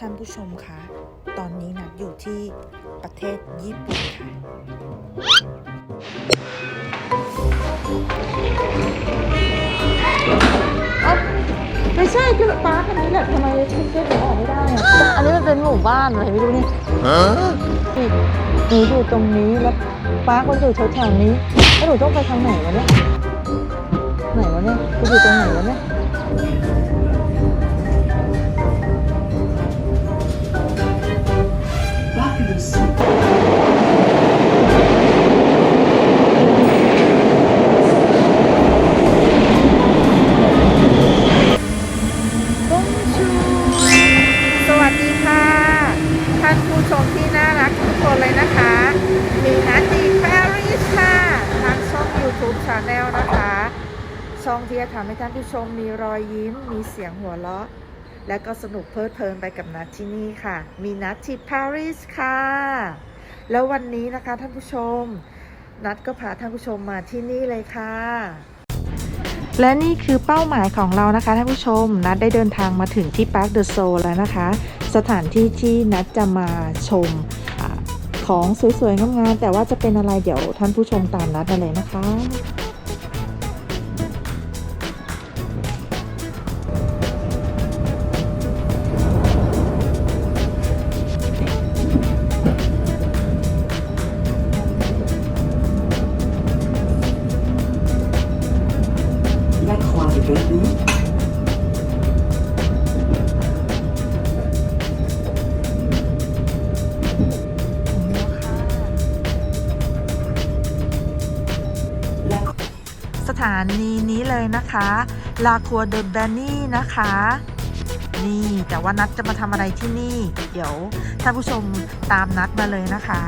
ท่านผู้ชมคะ ตอนนี้นัดอยู่ที่ประเทศญี่ปุ่นค่ะ ไม่ใช่คือป้าคันนี้แหละทำไมคุณเจ๊หนูออกไม่ได้อะอันนี้มันเป็นหมู่บ้านอะไรไม่รู้นี่นี่หนูอยู่ตรงนี้แล้วป้าคนอยู่แถวๆนี้แล้วหนูต้องไปทางไหนวะเนี่ยไหนวะเนี่ยกูอยู่ตรงไหนวะเนี่ย มมีรอยยิ้ม มีเสียงหัวเราะ และก็สนุกเพลิดเพลินไปกับนัดที่นี่ค่ะ มีนัดที่ปารีสค่ะ แล้ววันนี้นะคะท่านผู้ชม นัดก็พาท่านผู้ชมมาที่นี่เลยค่ะ และนี่คือเป้าหมายของเรานะคะท่านผู้ชม นัดได้เดินทางมาถึงที่ปาร์คเดอะโซแล้วนะคะ สถานที่ที่นัดจะมาชมของสวยๆงามๆแต่ว่าจะเป็นอะไรเดี๋ยวท่านผู้ชมตามนัดมาเลยนะคะ สถานีนี้เลยนะคะลาครัวเดอะแบนนี่นะคะ นี่แต่ว่านัดจะมาทำอะไรที่นี่ เดี๋ยวท่านผู้ชมตามนัดมาเลยนะคะ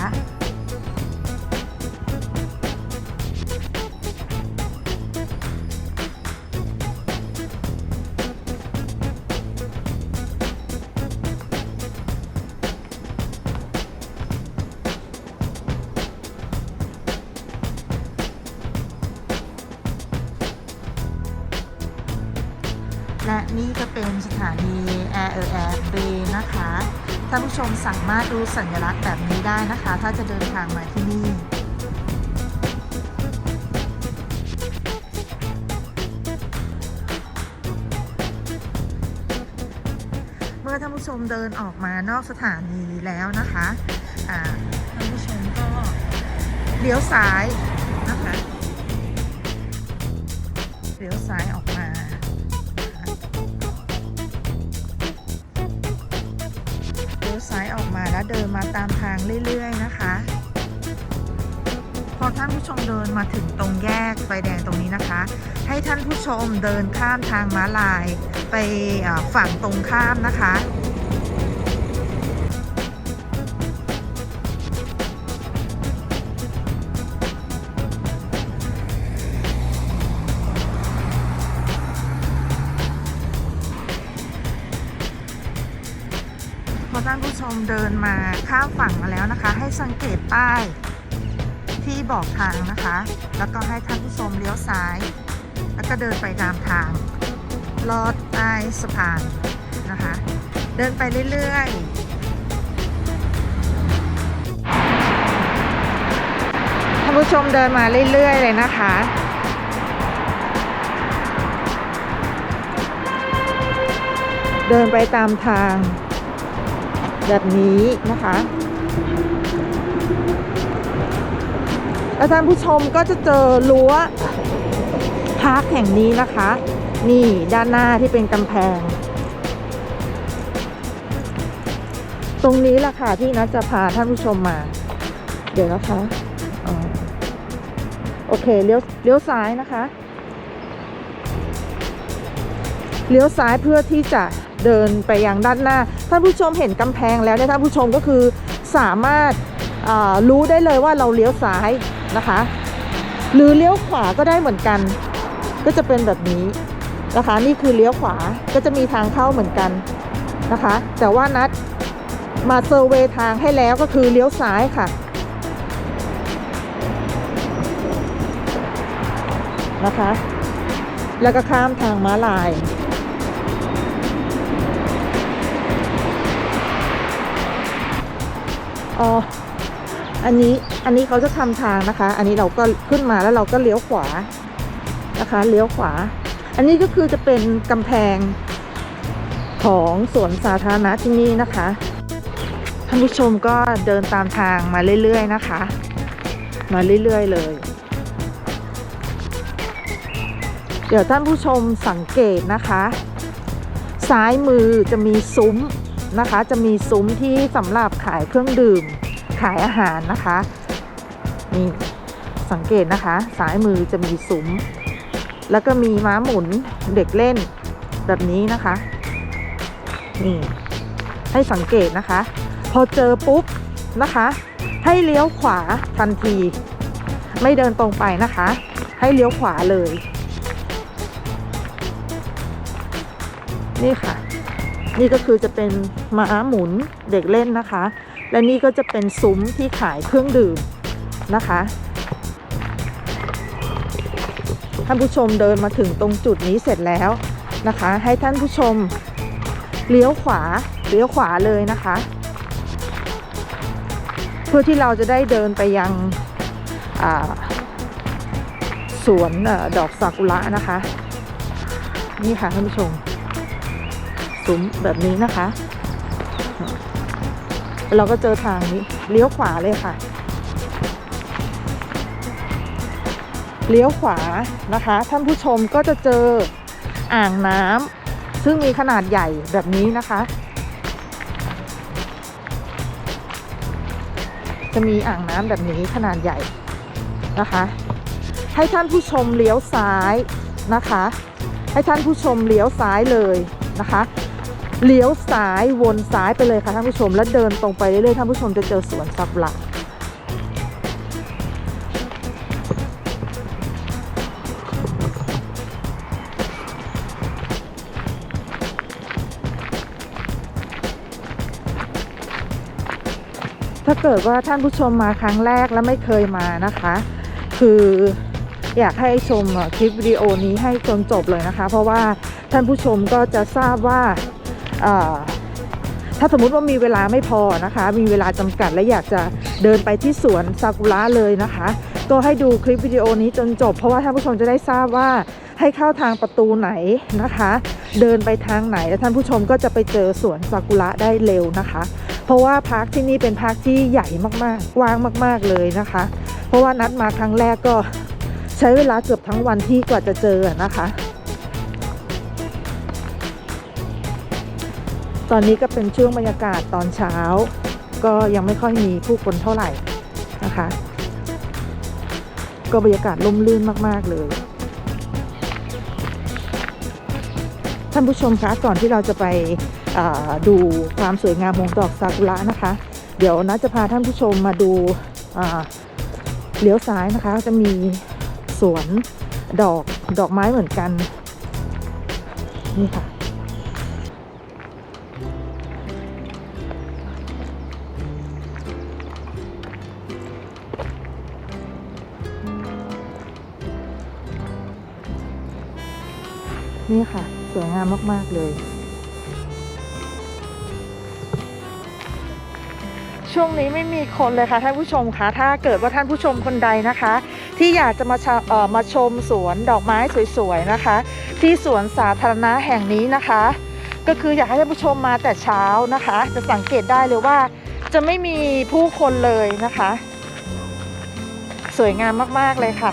นี่ก็เป็นสถานี Air Air b a y นะคะท่านผู้ชมสามารถดูสัญลักษณ์แบบนี้ได้นะคะ ถ้าจะเดินทางมาที่นี่เมื่อท่านผู้ชมเดินออกมานอกสถานีแล้วนะคะท่านผู้ชมก็เลี้ยวซ้ายนะคะเลี้ยวซ้ายออก ยวซ้ายออกมาแล้วเดินมาตามทางเรื่อยๆนะคะ พอท่านผู้ชมเดินมาถึงตรงแยกไฟแดงตรงนี้นะคะ ให้ท่านผู้ชมเดินข้ามทางม้าลายไปฝั่งตรงข้ามนะคะ เดินมาข้ามฝั่งมาแล้วนะคะ ให้สังเกตป้ายที่บอกทางนะคะ แล้วก็ให้ท่านผู้ชมเลี้ยวซ้าย แล้วก็เดินไปตามทาง ลอดใต้สะพานนะคะ เดินไปเรื่อยๆ ท่านผู้ชมเดินมาเรื่อยๆเลยนะคะเดินไปตามทาง แบบนี้นะคะแล้วท่านผู้ชมก็จะเจอรั้วพาร์คแห่งนี้นะคะ นี่ด้านหน้าที่เป็นกำแพง ตรงนี้แหละค่ะที่นัดจะพาท่านผู้ชมมา เดี๋ยวนะคะโอเคเลี้ยวเลี้ยวซ้ายนะคะ เลี้ยวซ้ายเพื่อที่จะ เดินไปยังด้านหน้า ท่านผู้ชมเห็นกำแพงแล้วเนี่ยท่านผู้ชมก็คือสามารถรู้ได้เลยว่าเราเลี้ยวซ้ายนะคะ หรือเลี้ยวขวาก็ได้เหมือนกัน ก็จะเป็นแบบนี้นะคะ นี่คือเลี้ยวขวาก็จะมีทางเข้าเหมือนกันนะคะ แต่ว่านัดมาเซอร์เวยทางให้แล้วก็คือเลี้ยวซ้ายค่ะนะคะ แล้วก็ข้ามทางม้าลาย อ๋ออันนี้อันนี้เขาจะทำทางนะคะ อันนี้เราก็ขึ้นมาแล้วเราก็เลี้ยวขวานะคะเลี้ยวขวา อันนี้ก็คือจะเป็นกำแพงของสวนสาธารณะที่นี่นะคะท่านผู้ชมก็เดินตามทางมาเรื่อยๆนะคะ มาเรื่อยๆเลย เดี๋ยวท่านผู้ชมสังเกตนะคะ ซ้ายมือจะมีซุ้ม นะคะ จะมีซุ้มที่สำหรับขายเครื่องดื่ม ขายอาหารนะคะนี่สังเกตนะคะซ้ายมือจะมีซุ้ม แล้วก็มีม้าหมุนเด็กเล่นแบบนี้นะคะนี่ให้สังเกตนะคะ พอเจอปุ๊บนะคะ ให้เลี้ยวขวาทันที ไม่เดินตรงไปนะคะ ให้เลี้ยวขวาเลย นี่ค่ะ นี่ก็คือจะเป็นม้าหมุนเด็กเล่นนะคะ และนี่ก็จะเป็นซุ้มที่ขายเครื่องดื่มนะคะท่านผู้ชมเดินมาถึงตรงจุดนี้เสร็จแล้วนะคะ ให้ท่านผู้ชมเลี้ยวขวาเลี้ยวขวาเลยนะคะ เพื่อที่เราจะได้เดินไปยังสวนอดอกซากุระนะคะ นี่ค่ะท่านผู้ชม ซุ้มแบบนี้นะคะ เราก็เจอทางนี้เลี้ยวขวาเลยค่ะ เลี้ยวขวานะคะ ท่านผู้ชมก็จะเจออ่างน้ำซึ่งมีขนาดใหญ่แบบนี้นะคะ จะมีอ่างน้ำแบบนี้ขนาดใหญ่นะคะ ให้ท่านผู้ชมเลี้ยวซ้ายนะคะ ให้ท่านผู้ชมเลี้ยวซ้ายเลยนะคะ เลี้ยวซ้ายวนซ้ายไปเลยค่ะท่านผู้ชม แล้วเดินตรงไปเรื่อยๆท่านผู้ชมจะเจอสวนซากุระถ้าเกิดว่าท่านผู้ชมมาครั้งแรกแล้วไม่เคยมานะคะ คืออยากให้ชมคลิปวิดีโอนี้ให้จนจบเลยนะคะ เพราะว่าท่านผู้ชมก็จะทราบว่า ถ้าสมมุติว่ามีเวลาไม่พอนะคะ มีเวลาจำกัดและอยากจะเดินไปที่สวนซากุระเลยนะคะ ก็ให้ดูคลิปวิดีโอนี้จนจบ เพราะว่าท่านผู้ชมจะได้ทราบว่าให้เข้าทางประตูไหนนะคะ เดินไปทางไหนแล้วท่านผู้ชมก็จะไปเจอสวนซากุระได้เร็วนะคะ เพราะว่าพาร์คที่นี่เป็นพาร์คที่ใหญ่มากๆกว้างมาก ๆเลยนะคะ เพราะว่านัดมาครั้งแรกก็ใช้เวลาเกือบทั้งวันที่กว่าจะเจอนะคะ ตอนนี้ก็เป็นช่วงบรรยากาศตอนเช้า ก็ยังไม่ค่อยมีผู้คนเท่าไหร่นะคะ ก็บรรยากาศล่มลื่นมากๆเลยท่านผู้ชมคะก่อนที่เราจะไปดูความสวยงามของดอกซากุระนะคะ เดี๋ยวนะจะพาท่านผู้ชมมาดูเลี้ยวซ้ายนะคะ จะมีสวนดอกดอกไม้เหมือนกัน นี่ค่ะ นี่ค่ะ สวยงามมาก ๆ เลย ช่วงนี้ไม่มีคนเลยค่ะท่านผู้ชมคะถ้าเกิดว่าท่านผู้ชมคนใดนะคะ ที่อยากจะมาชมาชมสวนดอกไม้สวยๆนะคะ ที่สวนสาธารณะแห่งนี้นะคะ ก็คืออยากให้ท่านผู้ชมมาแต่เช้านะคะ จะสังเกตได้เลยว่าจะไม่มีผู้คนเลยนะคะ สวยงามมากๆเลยค่ะ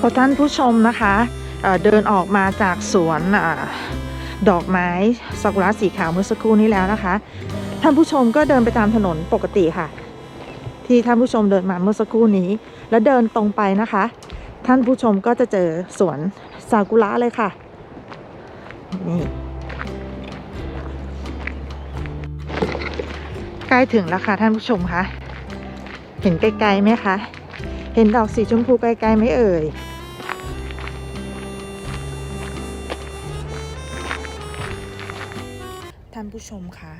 พอท่านผู้ชมนะคะเดินออกมาจากสวนอดอกไม้ซากุระสีขาวเมื่อสักครู่นี้แล้วนะคะ ท่านผู้ชมก็เดินไปตามถนนปกติค่ะ ที่ท่านผู้ชมเดินมาเมื่อสักครู่นี้ แล้วเดินตรงไปนะคะ ท่านผู้ชมก็จะเจอสวนซากุระเลยค่ะนี่ใกล้ถึงแล้วค่ะท่านผู้ชมคะเห็นไกลๆไหมคะ เห็นดอกสีชมพูไกลๆไหมเอ่ย ท่านผู้ชมคะ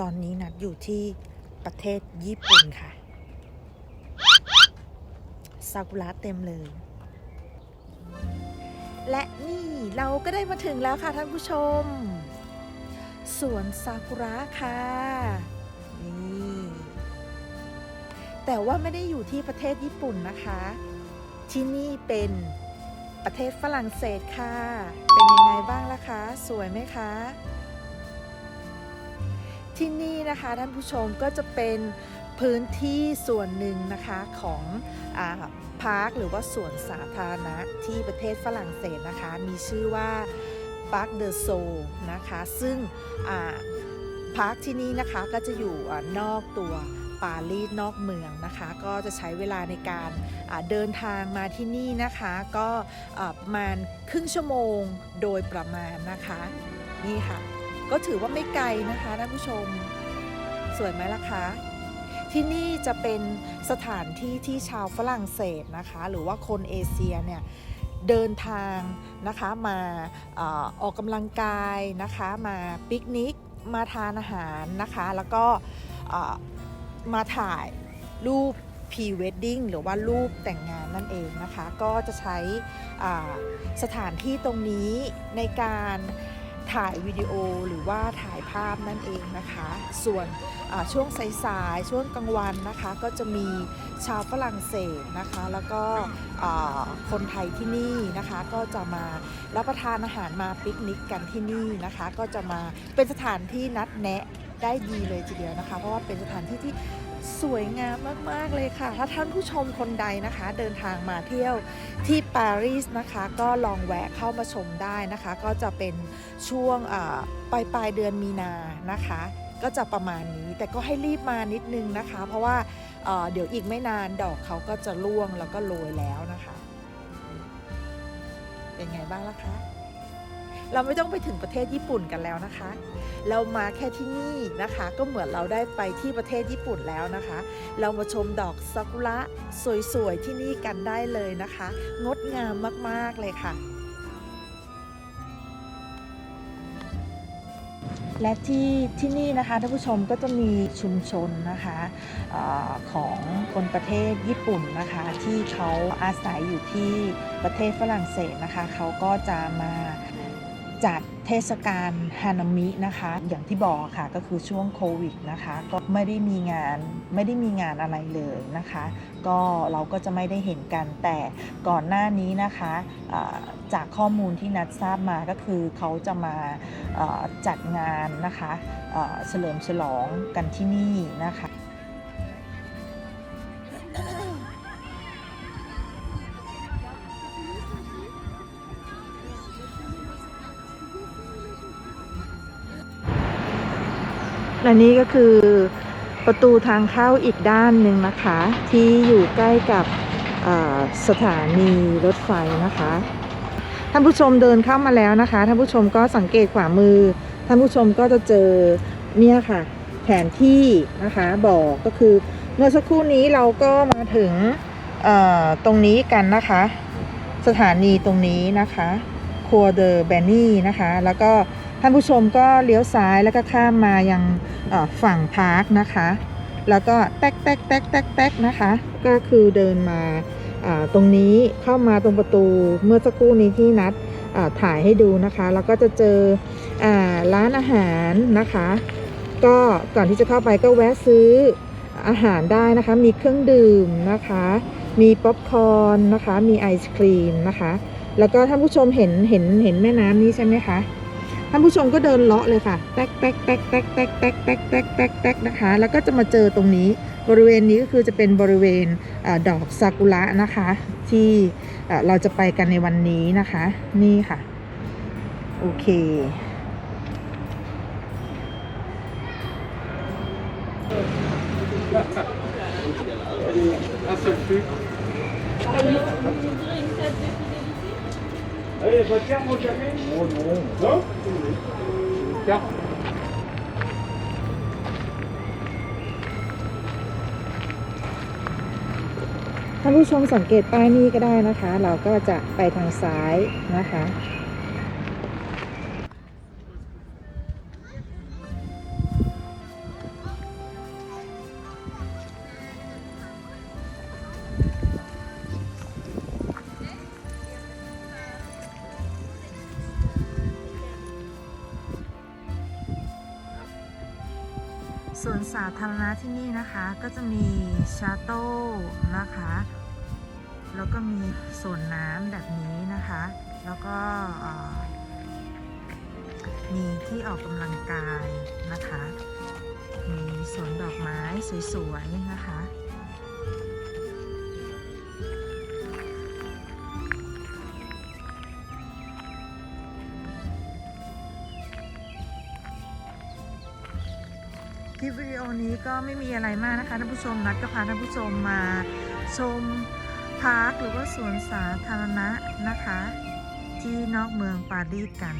ตอนนี้นัดอยู่ที่ประเทศญี่ปุ่นค่ะ ซากุระเต็มเลย และนี่เราก็ได้มาถึงแล้วค่ะท่านผู้ชม สวนซากุระค่ะ แต่ว่าไม่ได้อยู่ที่ประเทศญี่ปุ่นนะคะ ที่นี่เป็นประเทศฝรั่งเศสค่ะ เป็นยังไงบ้างล่ะคะ สวยไหมคะ ที่นี่นะคะท่านผู้ชมก็จะเป็นพื้นที่ส่วนหนึ่งนะคะของอาพาร์คหรือว่าสวนสาธารณะที่ประเทศฝรั่งเศสนะคะ มีชื่อว่าพาร์คเดอะโซนะคะ ซึ่งอ่าพาร์คที่นี่นะคะก็จะอยู่อ่านอกตัว ปารีสนอกเมืองนะคะ ก็จะใช้เวลาในการเดินทางมาที่นี่นะคะ ก็ประมาณครึ่งชั่วโมงโดยประมาณนะคะ นี่ค่ะ ก็ถือว่าไม่ไกลนะคะท่านผู้ชมสวยไหมล่ะคะที่นี่จะเป็นสถานที่ที่ชาวฝรั่งเศสนะคะ หรือว่าคนเอเชียเนี่ยเดินทางนะคะมาออกกำลังกายนะคะ มาปิกนิกมาทานอาหารนะคะ แล้วก็ มาถ่ายรูปพรีเวดดิ้งหรือว่ารูปแต่งงานนั่นเองนะคะ ก็จะใช้สถานที่ตรงนี้ในการถ่ายวิดีโอหรือว่าถ่ายภาพนั่นเองนะคะ ส่วนช่วงสายๆช่วงกลางวันนะคะ ก็จะมีชาวฝรั่งเศสนะคะ แล้วก็คนไทยที่นี่นะคะ ก็จะมารับประทานอาหารมาปิกนิกกันที่นี่นะคะ ก็จะมาเป็นสถานที่นัดแนะ ได้ดีเลยทีเดียวนะคะ เพราะว่าเป็นสถานที่ที่สวยงามมาก ๆ เลยค่ะ ถ้าท่านผู้ชมคนใดนะคะ เดินทางมาเที่ยวที่ปารีสนะคะ ก็ลองแวะเข้ามาชมได้นะคะ ก็จะเป็นช่วงปลายปลายเดือนมีนานะคะ ก็จะประมาณนี้แต่ก็ให้รีบมานิดนึงนะคะ เพราะว่าเเดี๋ยวอีกไม่นานดอกเขาก็จะร่วงแล้วก็โรยแล้วนะคะ เป็นไงบ้างล่ะคะ เราไม่ต้องไปถึงประเทศญี่ปุ่นกันแล้วนะคะ เรามาแค่ที่นี่นะคะ ก็เหมือนเราได้ไปที่ประเทศญี่ปุ่นแล้วนะคะ เรามาชมดอกซากุระสวยๆที่นี่กันได้เลยนะคะ งดงามมากๆเลยค่ะและที่ที่นี่นะคะท่านผู้ชมก็จะมีชุมชนนะคะอของคนประเทศญี่ปุ่นนะคะ ที่เขาอาศัยอยู่ที่ประเทศฝรั่งเศสนะคะ เขาก็จะมา จัดเทศกาลฮานามินะคะ อย่างที่บอกค่ะก็คือช่วงโควิดนะคะ ก็ไม่ได้มีงานไม่ได้มีงานอะไรเลยนะคะ ก็เราก็จะไม่ได้เห็นกันแต่ก่อนหน้านี้นะคะจากข้อมูลที่นัดทราบมาก็คือเขาจะมาจัดงานนะคะเฉลิมฉลองกันที่นี่นะคะ และนี่ก็คือประตูทางเข้าอีกด้านหนึ่งนะคะ ที่อยู่ใกล้กับสถานีรถไฟนะคะท่านผู้ชมเดินเข้ามาแล้วนะคะท่านผู้ชมก็สังเกตขวามือท่านผู้ชมก็จะเจอเนี่ยค่ะ แผนที่นะคะบอกก็คือเมื่อสักครู่นี้เราก็มาถึงตรงนี้กันนะคะ สถานีตรงนี้นะคะคัวเดอร์แบนนี่นะคะ แล้วก็ ท่านผู้ชมก็เลี้ยวซ้ายแล้วก็ข้ามมายังฝั่งพาร์คนะคะ แล้วก็แตกแตกแตกแตกแตกนะคะ ก็คือเดินมาตรงนี้เข้ามาตรงประตูเมื่อสักครู่นี้ที่นัดถ่ายให้ดูนะคะ แล้วก็จะเจออร้านอาหารนะคะ ก็ก่อนที่จะเข้าไปก็แวะซื้ออาหารได้นะคะ มีเครื่องดื่มนะคะ มีป๊อปคอร์นนะคะ มีไอศครีมนะคะ แล้วก็ท่านผู้ชมเห็นเห็นเห็นแม่น้ำนี้ใช่ไหมคะ ท่านผู้ชมก็เดินเลาะเลยค่ะแตกแตกแตกแตกแตกแตกแตกแตกแตกแตกนะคะ แล้วก็จะมาเจอตรงนี้ บริเวณนี้ก็คือจะเป็นบริเวณเออดอกซากุระนะคะ ที่เอ่อเราจะไปกันในวันนี้นะคะ นี่ค่ะ โอเค Allez, va faire mon café Oh non. Non Tiens. ท่านผู้ชมสังเกตป้ายนี้ก็ได้นะคะ เราก็จะไปทางซ้ายนะคะ สวนสาธารณะที่นี่นะคะก็จะมีชาโต้นะคะ แล้วก็มีสวนน้ำแบบนี้นะคะ แล้วก็มีที่ออกกำลังกายนะคะ มีสวนดอกไม้สวยๆนะคะ โอนี้ก็ไม่มีอะไรมากนะคะท่านผู้ชมนัดก็พาท่านผู้ชมมาชมพาร์คหรือว่าสวนสาธารณะนะคะ ที่นอกเมืองปารีสกัน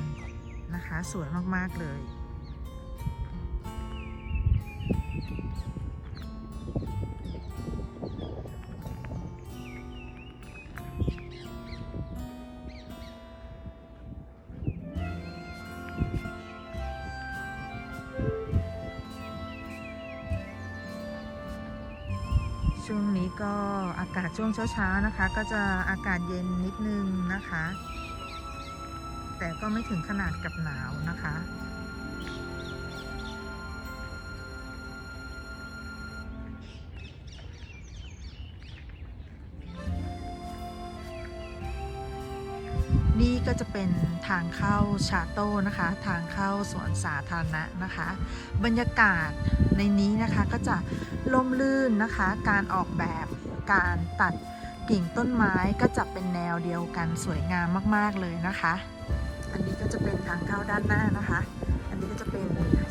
นะคะ สวยมากๆเลย ช่วงเช้าๆนะคะ ก็จะอากาศเย็นนิดนึงนะคะ แต่ก็ไม่ถึงขนาดกับหนาวนะคะ นี่ก็จะเป็นทางเข้าชาโต้นะคะ ทางเข้าสวนสาธารณะนะคะ บรรยากาศในนี้นะคะก็จะล่มลื่นนะคะ การออกแบบ การตัดกิ่งต้นไม้ก็จะเป็นแนวเดียวกันสวยงามมาก ๆ เลยนะคะ อันนี้ก็จะเป็นทางเข้าด้านหน้านะคะ อันนี้ก็จะเป็น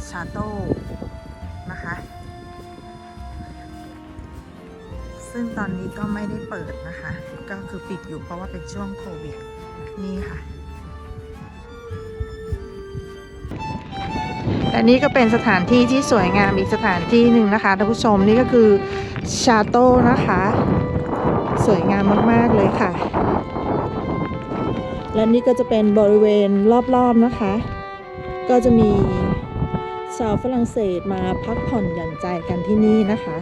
ชาโต้นะคะ ซึ่งตอนนี้ก็ไม่ได้เปิดนะคะ ก็คือปิดอยู่เพราะว่าเป็นช่วงโควิด นี่ค่ะ และนี่ก็เป็นสถานที่ที่สวยงามอีกสถานที่หนึ่งนะคะท่านผู้ชมนี่ก็คือ ชาโต้นะคะ สวยงามมาก ๆ เลยค่ะ และนี่ก็จะเป็นบริเวณรอบ ๆ นะคะ ก็จะมีชาวฝรั่งเศสมาพักผ่อนหย่อนใจกันที่นี่นะคะ